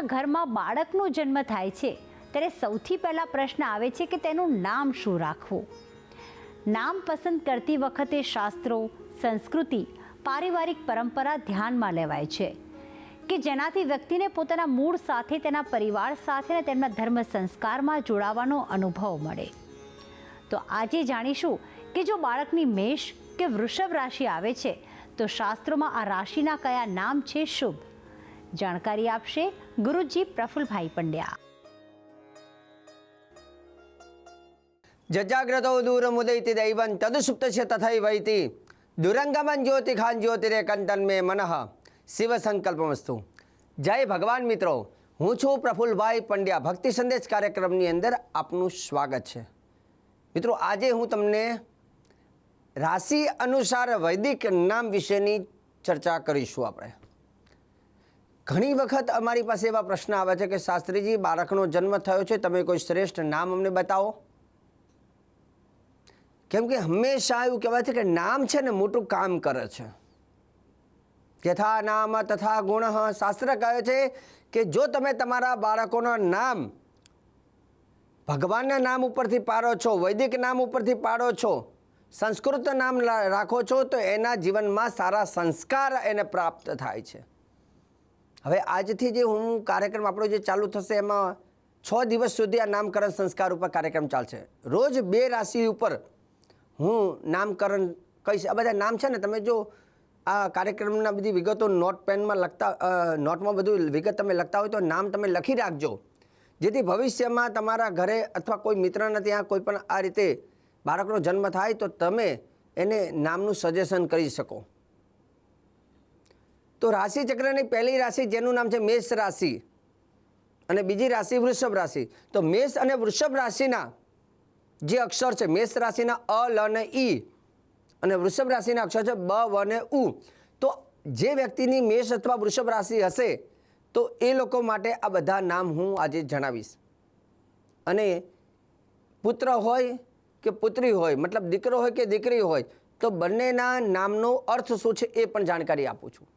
જ્યારે ઘરમાં બાળકનો જન્મ થાય છે, ત્યારે સૌથી પહેલાં પ્રશ્ન આવે છે કે તેનું નામ શું રાખવું? નામ પસંદ કરતી વખતે શાસ્ત્રો, સંસ્કૃતિ, પારિવારિક પરંપરા ધ્યાનમાં લેવાય છે કે જેનાથી વ્યક્તિને પોતાના મૂળ સાથે, તેના પરિવાર સાથે અને તેમના ધર્મ સંસ્કારમાં જોડાવાનો અનુભવ મળે. તો આજે જાણીશું કે જો બાળકની મેષ કે વૃષભ રાશિ આવે છે, તો શાસ્ત્રોમાં આ રાશિના કયા નામ છે શુભ? જાણકારી આપશે ગુરુજી પ્રફુલભાઈ પંડ્યા. જજાગ્રતો દૂરમુદૈતિ દૈવં તદુસુપ્તસ્ય તથૈવૈતિ દુરંગમન જ્યોતિ ખાન જ્યોતિરેકંતન મે મનઃ. શિવ સંકલ્પમસ્તુ જય ભગવાન મિત્રો, હું છું પ્રફુલભાઈ પંડ્યા. ભક્તિ સંદેશ કાર્યક્રમની અંદર આપનું સ્વાગત છે. મિત્રો, આજે હું તમને રાશિ અનુસાર વૈદિક નામ વિશેની ચર્ચા કરીશું આપણે. ઘણી વખત અમારી પાસે એવા પ્રશ્ન આવે છે કે, શાસ્ત્રીજી, બાળકનો જન્મ થયો છે, તમે કોઈ શ્રેષ્ઠ નામ અમને બતાવો? કેમ કે હંમેશા એવું કહેવાય છે કે, નામ છે ને મોટું કામ કરે છે. યથા નામ, તથા ગુણ. શાસ્ત્ર કહે છે કે, જો તમે તમારા બાળકોના નામ ભગવાનના નામ ઉપરથી પાડો છો, વૈદિક નામ ઉપરથી પાડો છો, સંસ્કૃત નામ રાખો છો, તો એના જીવનમાં સારા સંસ્કાર એને પ્રાપ્ત થાય છે. હવે આજથી જે હું કાર્યક્રમ આપણો જે ચાલુ થશે એમાં છ દિવસ સુધી આ નામકરણ સંસ્કાર ઉપર કાર્યક્રમ ચાલશે. રોજ બે રાશિ ઉપર હું નામકરણ કહીશ. આ બધા નામ છે ને, તમે જો આ કાર્યક્રમના બધી વિગતો નોટ પેનમાં લખતા નોટમાં બધું વિગત તમે લખતા હોય તો નામ તમે લખી રાખજો. જેથી ભવિષ્યમાં તમારા ઘરે અથવા કોઈ મિત્રના ત્યાં કોઈ પણ આ રીતે બાળકનો જન્મ થાય તો તમે એને નામનું સજેશન કરી શકો. તો રાશિ ચક્રની પહેલી રાશિ જેનું નામ છે મેષ રાશિ અને બીજી રાશિ વૃષભ રાશિ. તો મેષ અને વૃષભ રાશિના જે અક્ષર છે, મેષ રાશિના અ, લ અને ઈ અને વૃષભ રાશિના અક્ષર છે, બ, વ અને ઉ. તો જે વ્યક્તિની મેષ અથવા વૃષભ રાશિ હશે, તો એ લોકો માટે આ બધા નામ હું આજે જણાવીશ. અને પુત્ર હોય કે પુત્રી હોય, મતલબ દીકરો હોય કે દીકરી હોય, તો બંનેના નામનો અર્થ શું છે એ પણ જાણકારી આપું છું.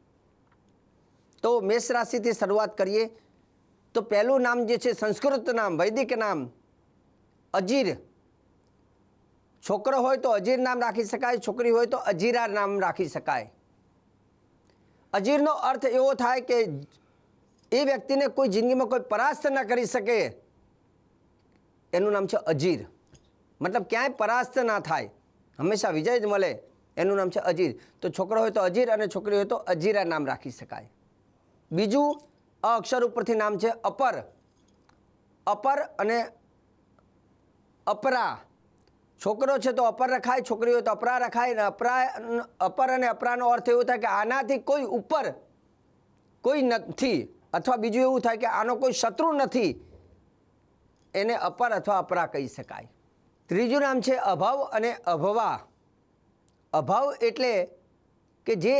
તો મેષ રાશિથી શરૂઆત કરીએ. તો પહેલું નામ જે છે, સંસ્કૃત નામ, વૈદિક નામ, અજીર. છોકરો હોય તો અજીર નામ રાખી શકાય, છોકરી હોય તો અજીરા નામ રાખી શકાય. અજીરનો અર્થ એવો થાય કે એ વ્યક્તિને કોઈ જિંદગીમાં કોઈ પરાસ્ત ન કરી શકે. એનું નામ છે અજીર. મતલબ ક્યાંય પરાસ્ત ના થાય. હંમેશા વિજય જ મળે. એનું નામ છે અજીર. તો છોકરો હોય તો અજીર અને છોકરી હોય તો અજીરા નામ રાખી શકાય. બીજું અ અક્ષર ઉપરથી નામ છે અપર. અપર અને અપરા. છોકરો છે તો અપર રખાય, છોકરી હોય તો અપરા રખાય અને અપરા અપર અને અપરાનો અર્થ એવો થાય કે આનાથી કોઈ ઉપર કોઈ નથી અથવા બીજું એવું થાય કે આનો કોઈ શત્રુ નથી, એને અપર અથવા અપરા કહી શકાય. ત્રીજું નામ છે અભાવ અને અભવા. અભાવ એટલે કે જે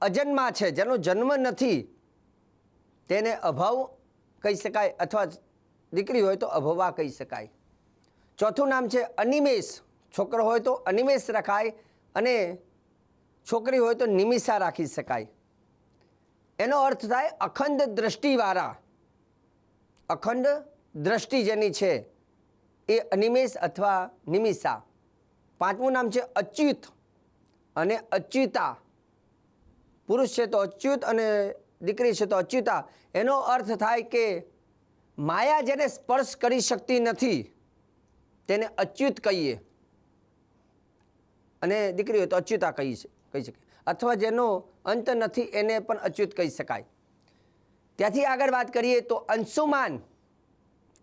અજન્મા છે, જેનો જન્મ નથી તેને અભાવ કહી શકાય અથવા દીકરી હોય તો અભવા કહી શકાય. ચોથું નામ છે અનિમેષ. છોકરો હોય તો અનિમેષ રખાય અને છોકરી હોય તો નિમિષા રાખી શકાય. એનો અર્થ થાય અખંડ દ્રષ્ટિવાળા. અખંડ દ્રષ્ટિ જેની છે એ અનિમેષ અથવા નિમિષા. પાંચમું નામ છે અચ્યુત અને અચ્યુતા. પુરુષ છે તો અચ્યુત અને દીકરી છે તો અચ્યુતા, એનો અર્થ થાય કે માયા જેને સ્પર્શ કરી શકતી નથી, તેને અચ્યુત કહીએ. અને દીકરી હોય તો અચ્યુતા કહી કહી શકે. અથવા જેનો અંત નથી, એને પણ અચ્યુત કહી શકાય. ત્યાંથી આગળ વાત કરીએ તો અંશુમાન.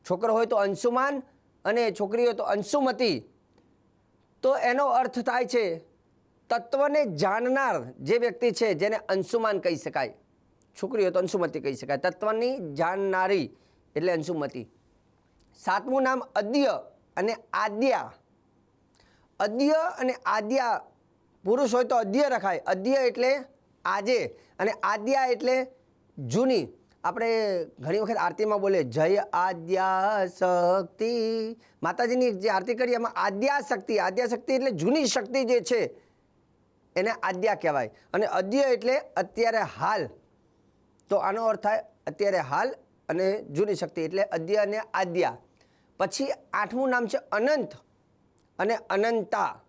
છોકરો હોય તો અંશુમાન અને છોકરી હોય તો અંશુમતી. તો એનો અર્થ થાય છે, તત્વને જાણનાર જે વ્યક્તિ છે, જેને અંશુમાન કહી શકાય. છોકરી તો અંશુમતી કહી શકાય. તત્વની જાણનારી એટલે અંશુમતી. સાતમું નામ અદ્ય અને આદ્યા. અદ્ય અને આદ્યા પુરુષ હોય તો અદ્ય રખાય. અદ્ય એટલે આજે અને આદ્યા એટલે જૂની. આપણે ઘણી વખત આરતીમાં બોલે જય આદ્યા શક્તિ માતાજીની જે આરતી કરી એમાં આદ્યા શક્તિ આદ્યા શક્તિ એટલે જૂની શક્તિ જે છે, એને આદ્યા કહેવાય. અને અદ્ય એટલે અત્યારે હાલ. તો આનો અર્થ થાય અત્યારે હાલ અને જૂની શક્તિ એટલે અદ્ય અને આદ્યા. પછી આઠમું નામ છે અનંત અને અનંતા.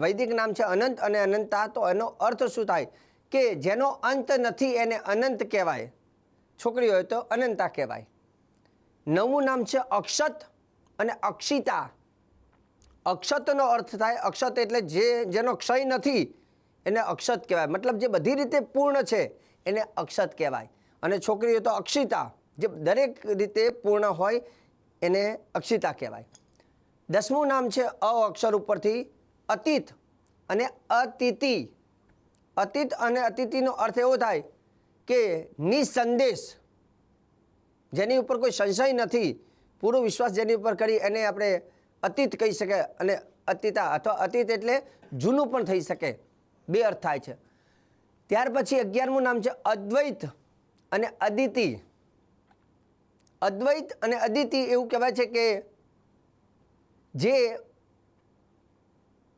વૈદિક નામ છે અનંત અને અનંતા, તો એનો અર્થ શું થાય? કે જેનો અંત નથી એને અનંત કહેવાય. છોકરી હોય તો અનંતા કહેવાય. નવમું નામ છે અક્ષત અને અક્ષિતા. અક્ષતનો અર્થ થાય, અક્ષત એટલે જે, જેનો ક્ષય નથી, એને અક્ષત કહેવાય. મતલબ જે બધી રીતે પૂર્ણ છે, એને અક્ષત કહેવાય. અને છોકરીઓ તો અક્ષિતા, જે દરેક રીતે પૂર્ણ હોય એને અક્ષિતા કહેવાય. દસમું નામ છે અ અક્ષર ઉપરથી અતીત અને અતિથિ. અતીત અને અતિથિનો અર્થ એવો થાય કે નિસંદેશ. જેની ઉપર કોઈ સંશય નથી, પૂરો વિશ્વાસ જેની ઉપર કરી એને આપણે અતીત કહી શકે અને અતિતા અથવા અતીત એટલે જૂનું પણ થઈ શકે. બે અર્થ થાય છે. ત્યાર પછી અગિયારમું નામ છે અદ્વૈત. અને અદિતિ. અદ્વૈત અને અદિતિ એવું કહેવાય છે કે જે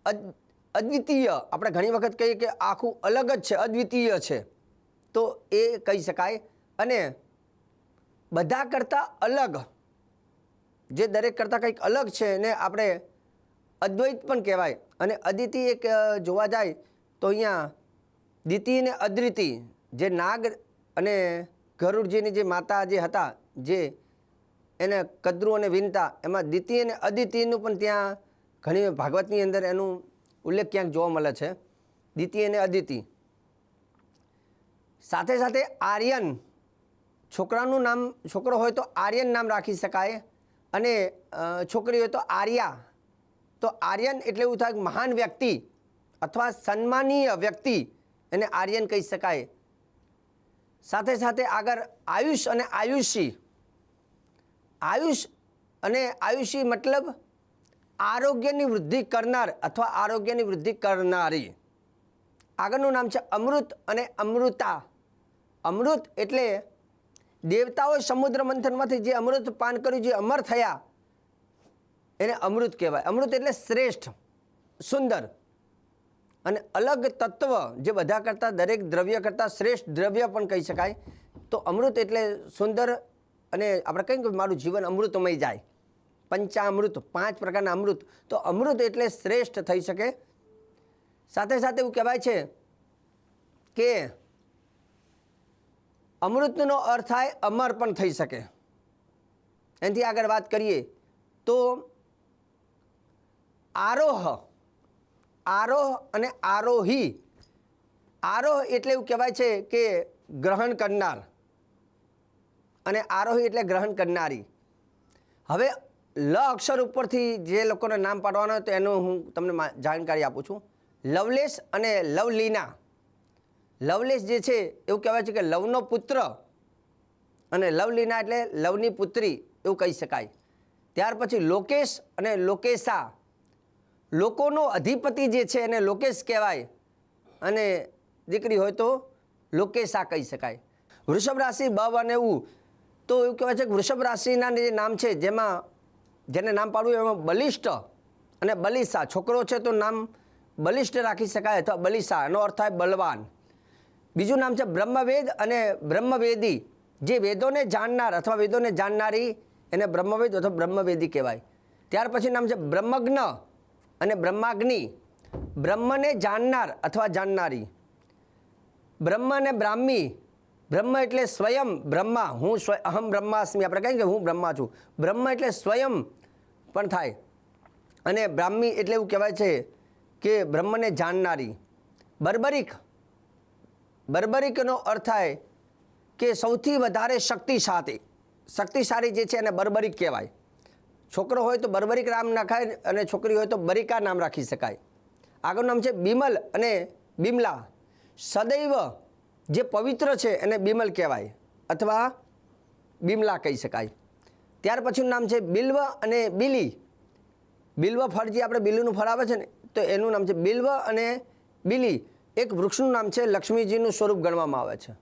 અદ- અદ્વિતીય, આપણે ઘણી વખત કહીએ કે આખું અલગ જ છે, અદ્વિતીય છે. તો એ કહી શકાય. અને બધા કરતાં અલગ. જે દરેક કરતાં કંઈક અલગ છે એને આપણે અદ્વૈત પણ કહેવાય. અને અદિતિ એક જોવા જાય તો અહીંયા દિતિ અને અદ્રિતિ. જે નાગ અને ગરુડજીની જે માતા જે હતા, જે એને કદરુ અને વિનતા, એમાં દિતિ અને અદિતિનું પણ ત્યાં ઘણી ભાગવતની અંદર એનું ઉલ્લેખ ક્યાંક જોવા મળે છે. દિતિ અને અદિતિ. સાથે સાથે આર્યન, છોકરાનું નામ, છોકરો હોય તો આર્યન નામ રાખી શકાય અને છોકરી હોય તો આર્યા. તો આર્યન એટલે એવું થાય મહાન વ્યક્તિ અથવા સન્માનીય વ્યક્તિ એને આર્યન કહી શકાય. સાથે સાથે આગળ આયુષ અને આયુષી. આયુષ અને આયુષી મતલબ આરોગ્યની વૃદ્ધિ કરનાર અથવા આરોગ્યની વૃદ્ધિ કરનારી. આગળનું નામ છે અમૃત અને અમૃતા. અમૃત એટલે દેવતાઓએ સમુદ્ર મંથનમાંથી જે અમૃત પાન કર્યું, જે અમર થયા, એને અમૃત કહેવાય. અમૃત એટલે શ્રેષ્ઠ, સુંદર. અને અલગ તત્વ જે બધા કરતાં દરેક દ્રવ્ય કરતાં શ્રેષ્ઠ દ્રવ્ય પણ કહી શકાય. તો અમૃત એટલે સુંદર અને આપણે કહીએ કે મારું જીવન અમૃતમય જાય. પંચામૃત, પાંચ પ્રકારના અમૃત. તો અમૃત એટલે શ્રેષ્ઠ થઈ શકે. સાથે સાથે એવું કહેવાય છે કે અમૃતનો અર્થ થાય અમર પણ થઈ શકે. એનાથી આગળ વાત કરીએ તો આરોહ આરોહ અને આરોહી. આરોહ એટલે એવું કહેવાય છે કે ગ્રહણ કરનાર. અને આરોહી એટલે ગ્રહણ કરનારી. હવે લ અક્ષર ઉપરથી જે લોકોને નામ પાડવાના હોય તો એનું હું તમને જાણકારી આપું છું. લવલેશ અને લવલીના. લવલેશ જે છે એવું કહેવાય છે કે લવનો પુત્ર અને લવલીના એટલે લવની પુત્રી એવું કહી શકાય. ત્યાર પછી લોકેશ અને લોકેશા. લોકોનો અધિપતિ જે છે એને લોકેશ કહેવાય. અને દીકરી હોય તો લોકેશા કહી શકાય. વૃષભ રાશિ બવ અને ઉ. તો એવું કહેવાય છે કે વૃષભ રાશિના જે નામ છે, જેમાં જેને નામ પાડવું એમાં બલિષ્ઠ અને બલિસા. છોકરો છે તો નામ બલિષ્ઠ રાખી શકાય અથવા બલિસા. એનો અર્થ થાય બલવાન. બીજું નામ છે બ્રહ્મવેદ અને બ્રહ્મવેદી. જે વેદોને જાણનાર અથવા વેદોને જાણનારી એને બ્રહ્મવેદ અથવા બ્રહ્મવેદી કહેવાય. ત્યાર પછી નામ છે બ્રહ્મજ્ઞ. અને બ્રહ્માગ્નિ, બ્રહ્મને જાણનાર અથવા જાણનારી. બ્રહ્મ અને બ્રાહ્મી, બ્રહ્મ એટલે સ્વયં બ્રહ્મા. હું સ્વ, અહમ બ્રહ્માસ્મી. આપણે કહીએ કે હું બ્રહ્મા છું. બ્રહ્મ એટલે સ્વયં પણ થાય. અને બ્રાહ્મી એટલે એવું કહેવાય છે કે બ્રહ્મને જાણનારી. બર્બરિક. બર્બરિકનો અર્થ થાય કે સૌથી વધારે શક્તિશાળી. શક્તિશાળી જે છે એને બર્બરિક કહેવાય. છોકરો હોય તો બર્બરિક નામ નખાય અને છોકરી હોય તો બરિકા નામ રાખી શકાય. આગળ નામ છે બિમલ અને બિમલા. સદૈવ જે પવિત્ર છે એને બિમલ કહેવાય અથવા બિમલા કહી શકાય. ત્યાર પછીનું નામ છે બિલ્વ અને બિલી. બિલ્વ ફળ જે આપણે બિલીનું ફળ આવે છે ને, તો એનું નામ છે બિલ્વ અને બિલી. એક વૃક્ષનું નામ છે લક્ષ્મીજીનું સ્વરૂપ ગણવામાં આવે છે.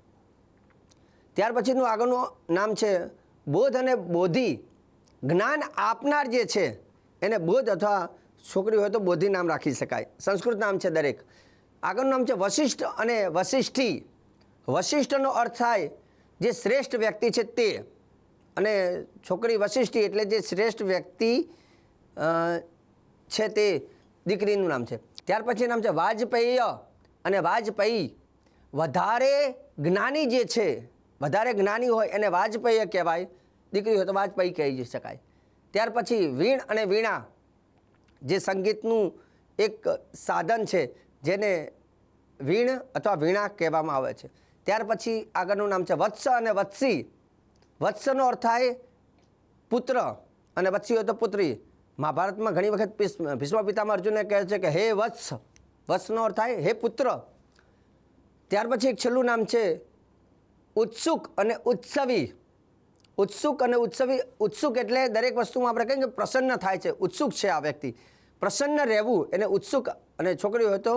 ત્યાર પછીનું આગળનું નામ છે બોધ અને બોધિ. જ્ઞાન આપનાર જે છે, એને બોધ અથવા છોકરી હોય તો બોધિ નામ રાખી શકાય. સંસ્કૃત નામ છે દરેક. આગળનું નામ છે વશિષ્ઠ અને વશિષ્ઠી. વશિષ્ઠનો અર્થ થાય જે શ્રેષ્ઠ વ્યક્તિ છે તે. અને છોકરી વશિષ્ઠી એટલે જે શ્રેષ્ઠ વ્યક્તિ છે તે દીકરીનું નામ છે. ત્યાર પછી નામ છે વાજપેય અને વાજપેયી વધારે જ્ઞાની જે છે, વધારે જ્ઞાની હોય એને વાજપેય કહેવાય. દીકરી હોય તો વાજપેયી કહી શકાય ત્યાર પછી વીણ અને વીણા જે સંગીતનું એક સાધન છે, જેને વીણ અથવા વીણા કહેવામાં આવે છે. ત્યાર પછી આગળનું નામ છે વત્સ અને વત્સી. વત્સનો અર્થ થાય પુત્ર અને વત્સી હોય તો પુત્રી. મહાભારતમાં ઘણી વખત ભીષ્મ પિતામાં અર્જુને કહે છે કે હે વત્સ, વત્સનો અર્થ થાય હે પુત્ર. ત્યાર પછી એક છેલ્લું નામ છે ઉત્સુક અને ઉત્સવી. ઉત્સુક અને ઉત્સવી, ઉત્સુક એટલે દરેક વસ્તુમાં આપણે કહીએ કે પ્રસન્ન થાય છે, ઉત્સુક છે આ વ્યક્તિ. પ્રસન્ન રહેવું એને ઉત્સુક અને છોકરી હોય તો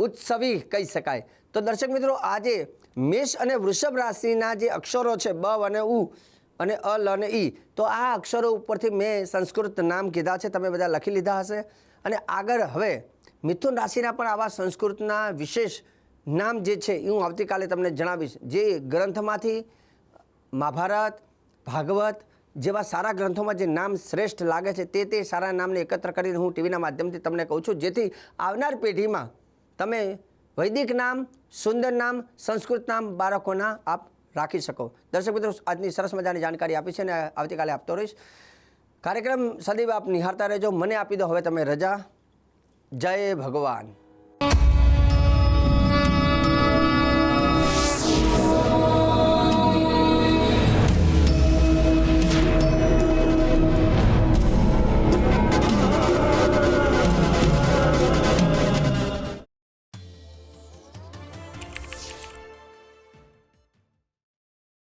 ઉત્સવી કહી શકાય. તો દર્શક મિત્રો, આજે મેષ અને વૃષભ રાશિના જે અક્ષરો છે, બ અને ઉ અને અ લ અને ઈ, તો આ અક્ષરો ઉપરથી મેં સંસ્કૃત નામ કીધા છે, તમે બધા લખી લીધા હશે. અને આગળ હવે મિથુન રાશિના પણ આવા સંસ્કૃતના વિશેષ નામ જે છે, એ હું આવતીકાલે તમને જણાવીશ. જે ગ્રંથમાંથી મહાભારત, ભાગવત જેવા સારા ગ્રંથોમાં જે નામ શ્રેષ્ઠ લાગે છે તે તે સારા નામને એકત્ર કરીને હું ટીવીના માધ્યમથી તમને કહું છું, જેથી આવનાર પેઢીમાં તમે વૈદિક નામ, સુંદર નામ, સંસ્કૃત નામ બાળકોના આપ રાખી શકો. દર્શક મિત્રો, આજની સરસ મજાની જાણકારી આપી છે અને આવતીકાલે આપતો રહીશ. કાર્યક્રમ સદૈવ આપ નિહાળતા રહેજો. મને આપી દો હવે તમે રજા. જય ભગવાન.